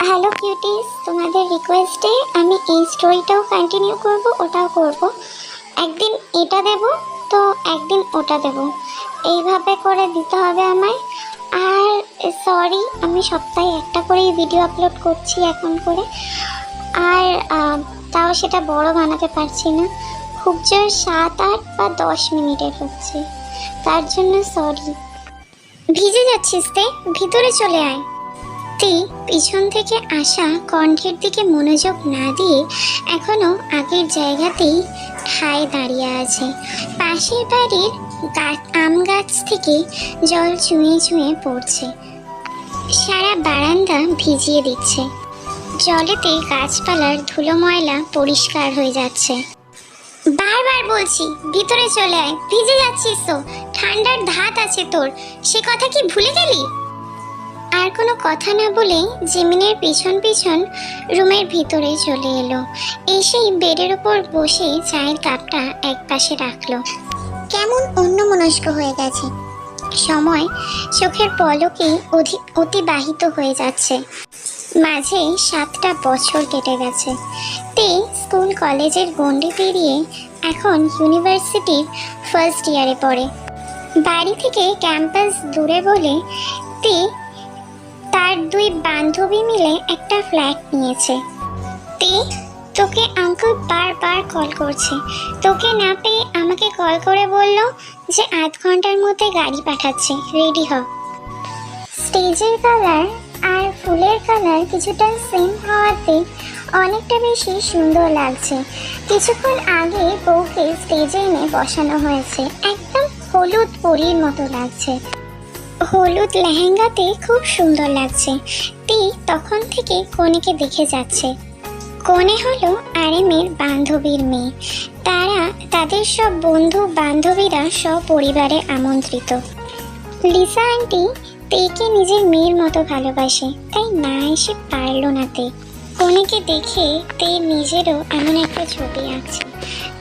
Hello cuties তোমাদের রিকোয়েস্টে আমি এই স্টোরিটাও কন্টিনিউ করব, ওটাও করব। একদিন এটা দেব, তো একদিন ওটা দেব। এইভাবে করে দিতে হবে আমায়। আর সরি আমি সপ্তাহে একটা করেই ভিডিও আপলোড করছি এখন করে। আর তাও সেটা বড় বানাতে পারছি না। খুব জোর সাত, আট বা দশ মিনিটের হচ্ছে। তার জন্য সরি ভিজে যাচ্ছিস তে? ভিতরে চলে আয়। তে পিছন থেকে আসা কণ্ঠের দিকে মনোযোগ না দিয়ে এখনও আগের জায়গাতেই ঠায় দাঁড়িয়ে আছে। পাশের বাড়ির আম গাছ থেকে জল চুঁয়ে চুঁয়ে পড়ছে। সারা বারান্দা ভিজিয়ে দিচ্ছে। জলেতে গাছপালার ধুলো ময়লা পরিষ্কার হয়ে যাচ্ছে। বারবার বলছি, ভিতরে চলে আয়, ভিজে যাচ্ছিস তো, ঠান্ডার ধাত আছে তোর, সে কথা কি ভুলে গেলি? আর কোনো কথা না বলে জিমিনের পিছন পিছন রুমের ভিতরে চলে এলো। এসেই বেডের ওপর বসে চায়ের কাপটা এক পাশে রাখল। কেমন অন্যমনস্ক হয়ে গেছে। সময় চোখের পলকে অতিবাহিত হয়ে যাচ্ছে। মাঝে সাতটা বছর কেটে গেছে। তে স্কুল কলেজের গণ্ডি পেরিয়ে এখন ইউনিভার্সিটির ফার্স্ট ইয়ারে পড়ে। বাড়ি থেকে ক্যাম্পাস দূরে বলে তে তার দুই বান্ধবী মিলে একটা ফ্ল্যাট নিয়েছে। তে, তোকে আঙ্কেল বারবার কল করছে। তোকে না পেয়ে আমাকে কল করে বলল যে আধ ঘণ্টার মধ্যে গাড়ি পাঠাচ্ছে। রেডি হ। স্টেজের কালার আর ফুলের কালার কিছুটা সেম হওয়াতে অনেকটা বেশি সুন্দর লাগছে। কিছুক্ষণ আগে বউকে স্টেজে এনে বসানো হয়েছে। একদম হলুদ পরীর মতো লাগছে। হলুদ লেহেঙ্গাতে খুব সুন্দর লাগছে। তি তখন থেকে কনেকে দেখে যাচ্ছে। কনে হলো আরেমের বান্ধবীর মেয়ে। তারা, তাদের সব বন্ধু বান্ধবীরা সপরিবারে আমন্ত্রিত। লিসা আন্টি তেকে নিজের মেয়ের মতো ভালোবাসে, তাই না এসে পারল না তে। কনেকে দেখে তে নিজেরও এমন একটা ছবি আঁকছে।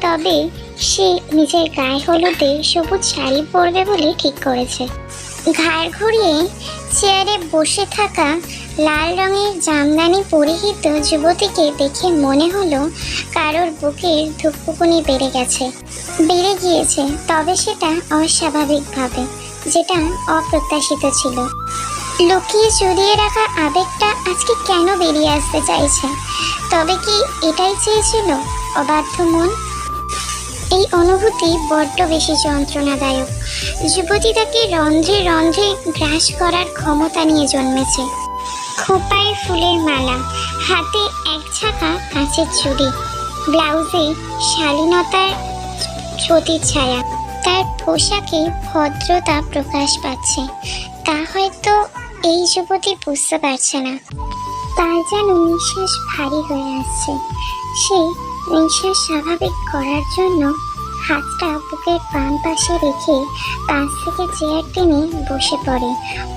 তবে সে নিজের গায়ে হলুদে সবুজ শাড়ি পরবে বলে ঠিক করেছে। ঘাড় ঘুরিয়ে চেয়ারে বসে থাকা লাল রঙের জামদানি পরিহিত যুবতীকে দেখে মনে হলো কারোর বুকের ধুকপুকুনি বেড়ে গেছে। বেড়ে গিয়েছে, তবে সেটা অস্বাভাবিকভাবে, যেটা অপ্রত্যাশিত ছিল। লুকিয়ে চুরিয়ে রাখা আবেগটা আজকে কেন বেরিয়ে আসতে চাইছে? তবে কি এটাই চেয়েছিল? অবাধ্য মন এই অনুভূতি বড্ড বেশি যন্ত্রণাদায়ক। যুবতী তাকে রন্ধ্রে রন্ধ্রে গ্রাস করার ক্ষমতা নিয়ে জন্মেছে। খোপায় ফুলের মালা, হাতে এক ছাকা কাঁচের চুড়ি, ব্লাউজে শালীনতার প্রতিচ্ছায়া তার পোশাকে ভদ্রতা প্রকাশ পাচ্ছে। তা হয়তো এই যুবতী বুঝতে পারছে না। তার যেন নিঃশ্বাস ভারী হয়ে আসছে। সে নিঃশ্বাস স্বাভাবিক করার জন্য হাতটা বুকের বাম পাশে রেখে পাশ থেকে চেয়ার টেনে বসে পড়ে।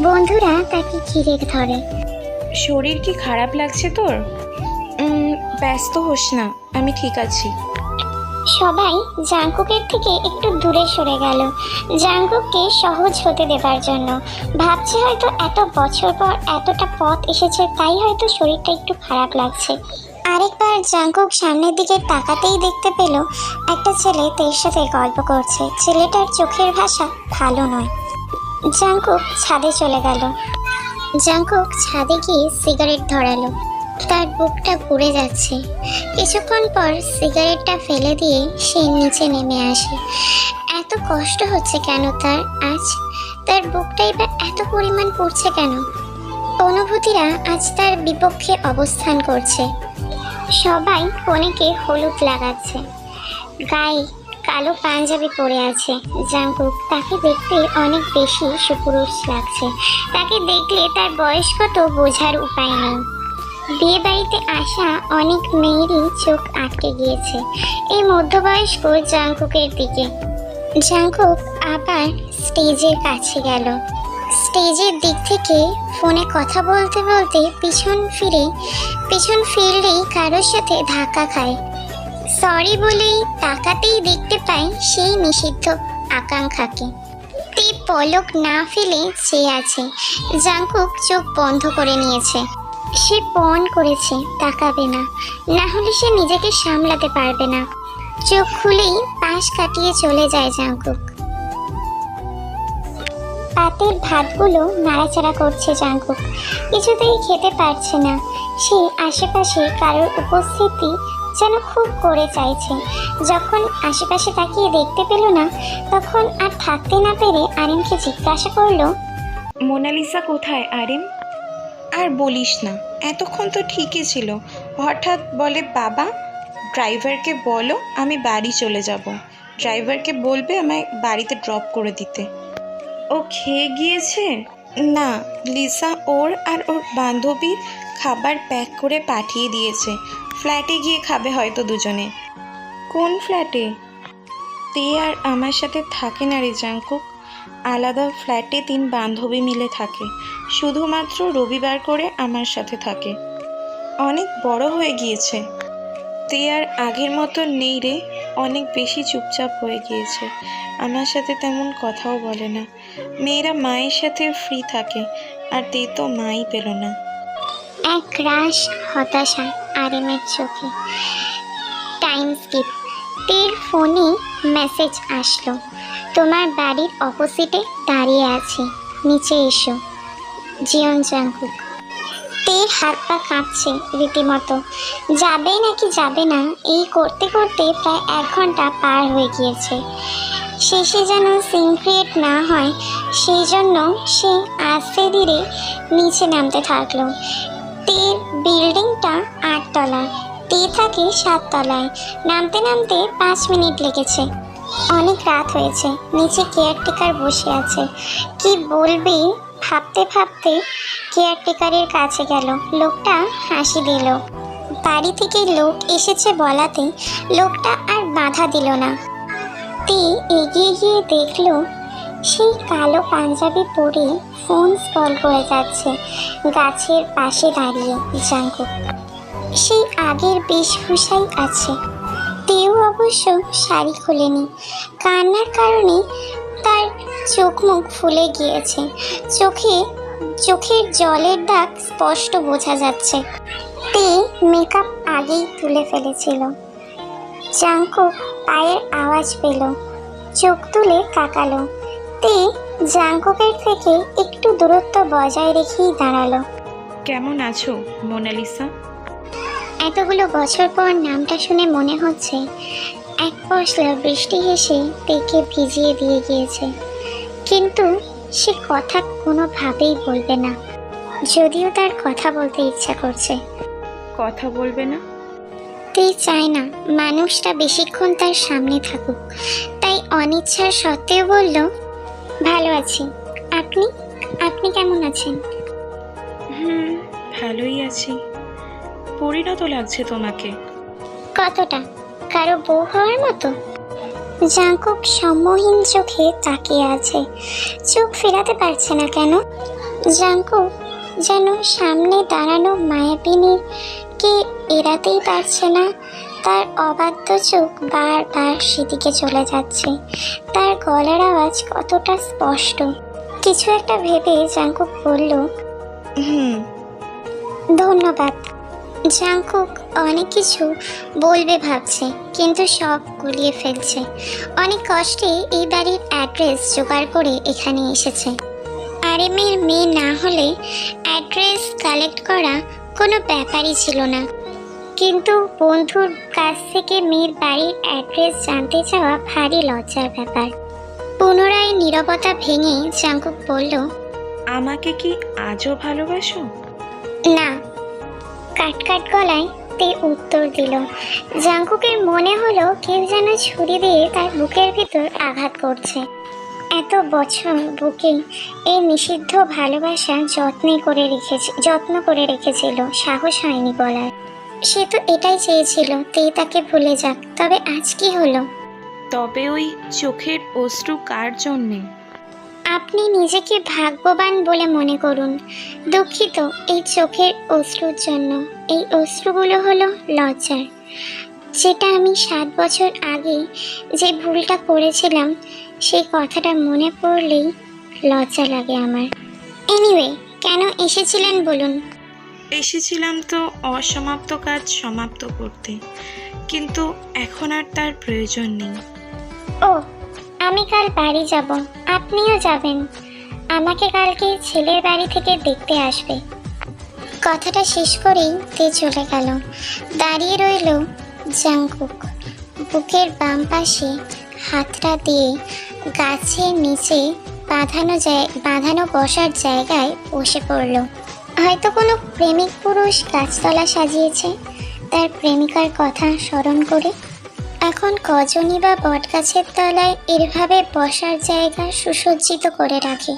বন্ধুরা তাকে ঘিরে ধরে। শরীর কি খারাপ লাগছে তোর? ব্যস্ত হোস না আমি ঠিক আছি। সবাই জাঙ্কুকের থেকে একটু দূরে সরে গেল। জাঙ্কুককে সহজ হতে দেবার জন্য। ভাবছে হয়তো এত বছর পর এতটা পথ এসেছে তাই হয়তো শরীরটা একটু খারাপ লাগছে। আরেকবার জাঙ্কুক সামনের দিকে তাকাতেই দেখতে পেল একটা ছেলে তের সাথে গল্প করছে। ছেলেটার চোখের ভাষা ভালো নয়। জাঙ্কুক ছাদে চলে গেল। জাঙ্কুক ছাদে গিয়ে সিগারেট ধরালো। তার বুকটা পুড়ে যাচ্ছে। কিছুক্ষণ পর সিগারেটটা ফেলে দিয়ে সে নিচে নেমে আসে। এত কষ্ট হচ্ছে কেন তার? আজ তার বুকটাই বা এত পরিমাণ পড়ছে কেন? অনুভূতিরা আজ তার বিপক্ষে অবস্থান করছে। সবাই কনেকে হলুদ লাগাচ্ছে। গায়ে কালো পাঞ্জাবি পরে আছে। জাঙ্কুক তাকে দেখতে অনেক বেশি সুপুরুষ লাগছে। তাকে দেখলে তার বয়স কত বোঝার উপায় নেই। বিয়ে বাড়িতে আসা অনেক মেয়েরই চোখ আটকে গিয়েছে। এই মধ্যবয়স্ক জাঙ্কুকের দিকে। জাঙ্কুক আবার স্টেজের কাছে গেল। স্টেজের দিক থেকে ফোনে কথা বলতে বলতে পিছন ফিরে, পিছন ফিরলেই কারোর সাথে ধাক্কা খায়। সরি বলেই তাকাতেই দেখতে পাই সেই নিষিদ্ধ আকাঙ্ক্ষাকে। তে পলক না ফেলে চেয়ে আছে, জাঙ্কুক চোখ বন্ধ করে নিয়েছে। সে পণ করেছে, তাকাবে না না হলে সে নিজেকে সামলাতে পারবে না। চোখ খুলেই পাশ কাটিয়ে চলে যায় জাঙ্কুক। পাতের ভাতগুলো নাড়াচাড়া করছে জাঙ্কুক। কিছুতেই খেতে পারছে না। সে আশেপাশে কারোর উপস্থিতি যেন খুব করে চাইছে। যখন আশেপাশে তাকিয়ে দেখতে পেল না তখন আর থাকতে না পেরে আরিনকে জিজ্ঞাসা করল মোনালিসা কোথায় আরিম? আর বলিস না এতক্ষণ তো ঠিকই ছিল। হঠাৎ বলে বাবা ড্রাইভারকে বলো আমি বাড়ি চলে যাব। ড্রাইভারকে বলবে আমায় বাড়িতে ড্রপ করে দিতে। ও খেয়ে গিয়েছে? না, লিসা ওর আর ওর বান্ধবীর খাবার প্যাক করে পাঠিয়ে দিয়েছে। ফ্ল্যাটে গিয়ে খাবে হয়তো দুজনে। কোন ফ্ল্যাটে? তে আর আমার সাথে থাকে না রে জাঙ্কুক আলাদা ফ্ল্যাটে তিন বান্ধবী মিলে থাকে। শুধুমাত্র রবিবার করে আমার সাথে থাকে। অনেক বড় হয়ে গিয়েছে। তে আর আগের মতো নেই রে, অনেক বেশি চুপচাপ হয়ে গিয়েছে। আমার সাথে তেমন কথাও বলে না। মেয়েরা মায়ের সাথে ফ্রি থাকে, আর তে তো মাই পেল না। এক রাশ হতাশা আরিমের চোখে। টাইম স্কিপ তের ফোনে মেসেজ আসলো। তোমার বাড়ির অপোজিটে দাঁড়িয়ে আছি। নিচে এসো। জিয়ন জাঙ্কুক তের হাত পা কাঁপছে রীতিমতো। যাবে নাকি যাবে না, এই করতে করতে প্রায় এক ঘণ্টা পার হয়ে গিয়েছে। শেষে যেন সিন ক্রিয়েট না হয়, সেই জন্য সে আস্তে ধীরে নিচে নামতে থাকল। তের বিল্ডিংটা আটতলা তে থাকে সাততলায়। নামতে নামতে পাঁচ মিনিট লেগেছে। অনেক রাত হয়েছে, নিচে কেয়ারটেকার বসে আছে। কি বলবি ভাবতে ভাবতে কেয়ারটেকারের কাছে গেল। লোকটা হাসি দিল। বাড়ি থেকে লোক এসেছে বলাতে লোকটা আর বাধা দিল না। তে এগিয়ে গিয়ে দেখল সেই কালো পাঞ্জাবি পরে ফোন স্ক্রল করে যাচ্ছে গাছের পাশে দাঁড়িয়ে জাঙ্কুক সেই আগের বেশভূষাই আছে। তেও অবশ্য শাড়ি খোলেনি। কান্নার কারণে তার চোখ মুখ ফুলে গিয়েছে। চোখে চোখের জলের দাগ স্পষ্ট বোঝা যাচ্ছে। তে মেকআপ আগেই তুলে ফেলেছিল। জাঙ্কুক পায়ের আওয়াজ পেল চোখ তুলে তাকালো। তে জাঙ্কুকের থেকে একটু দূরত্ব বজায় রেখেই দাঁড়াল। কেমন আছো মোনালিসা? এতগুলো বছর পর নামটা শুনে মনে হচ্ছে এক পশলা বৃষ্টি এসে তেকে ভিজিয়ে দিয়ে গিয়েছে। কিন্তু সে কথা কোনোভাবেই বলবে না। যদিও তার কথা বলতে ইচ্ছা করছে। কথা বলবে না? তে চায় না মানুষটা বেশিক্ষণ তার সামনে থাকুক। তাই অনিচ্ছার সত্ত্বেও বলল ভালো আছি। আপনি? আপনি কেমন আছেন? হুম ভালোই আছি। পরিণত লাগছে তোমাকে। কতটা? কারও বউ হওয়ার মতো? জাঙ্কুক সম্মোহীন চোখে তাকিয়ে আছে। চোখ ফেরাতে পারছে না কেন? জাঙ্কুক যেন সামনে দাঁড়ানো মায়াবিনীর কে এড়াতেই পারছে না। তার অবাধ্য চোখ বারবার সেদিকে চলে যাচ্ছে। তার গলার আওয়াজ কতটা স্পষ্ট। কিছু একটা ভেবে জাঙ্কুক বলল হুম। ধন্যবাদ। জাংকুক অনেক কিছু বলবে ভাবছে কিন্তু সব গুলিয়ে ফেলছে। অনেক কষ্টে এই বাড়ির অ্যাড্রেস জোগাড় করে এখানে এসেছে। আরএমের মেয়ে না হলে অ্যাড্রেস কালেক্ট করা কোনো ব্যাপারই ছিল না। কিন্তু বন্ধুর কাছ থেকে মেয়ের বাড়ির অ্যাড্রেস জানতে চাওয়া ভারী লজ্জার ব্যাপার। পুনরায় নীরবতা ভেঙে জাংকুক বলল আমাকে কি আজও ভালোবাসো? না কাট কাট গলায় তে উত্তর দিল। জাঙ্কুকের মনে হলো কেউ যেন ছুরি দিয়ে তার বুকের ভিতর আঘাত করছে। এত বছর বুকে এই নিষিদ্ধ ভালোবাসা যত্নে করে রেখেছে যত্ন করে রেখেছিল সাহস হয়নি বলার। সে তো এটাই চেয়েছিল, তে তাকে ভুলে যাক। তবে আজ কি হলো? তবে ওই চোখের অশ্রু কার জন্যে? আপনি নিজেকে ভাগ্যবান বলে মনে করুন। দুঃখিত এই চোখের অশ্রুর জন্য। এই অশ্রুগুলো হলো লজ্জার। যেটা আমি সাত বছর আগে যে ভুলটা করেছিলাম সেই কথাটা মনে পড়লেই লজ্জা লাগে আমার। এনিওয়ে কেন এসেছিলেন বলুন? এসেছিলাম তো অসমাপ্ত কাজ সমাপ্ত করতে। কিন্তু এখন আর তার প্রয়োজন নেই। ও আমি কাল বাড়ি যাব, আপনিও যাবেন। আমাকে কালকে ছেলের বাড়ি থেকে দেখতে আসবে। কথাটা শেষ করেই তে চলে গেল। দাঁড়িয়ে রইল জাংকুক। বুকের বাম পাশে হাতটা দিয়ে গাছের নিচে বাঁধানো যায় বাঁধানো বসার জায়গায় বসে পড়ল। হয়তো কোনো প্রেমিক পুরুষ গাছতলা সাজিয়েছে, তার প্রেমিকার কথা স্মরণ করে এখন কজনই বা বটগাছের তলায় এভাবে বসার জায়গা সুসজ্জিত করে রাখে।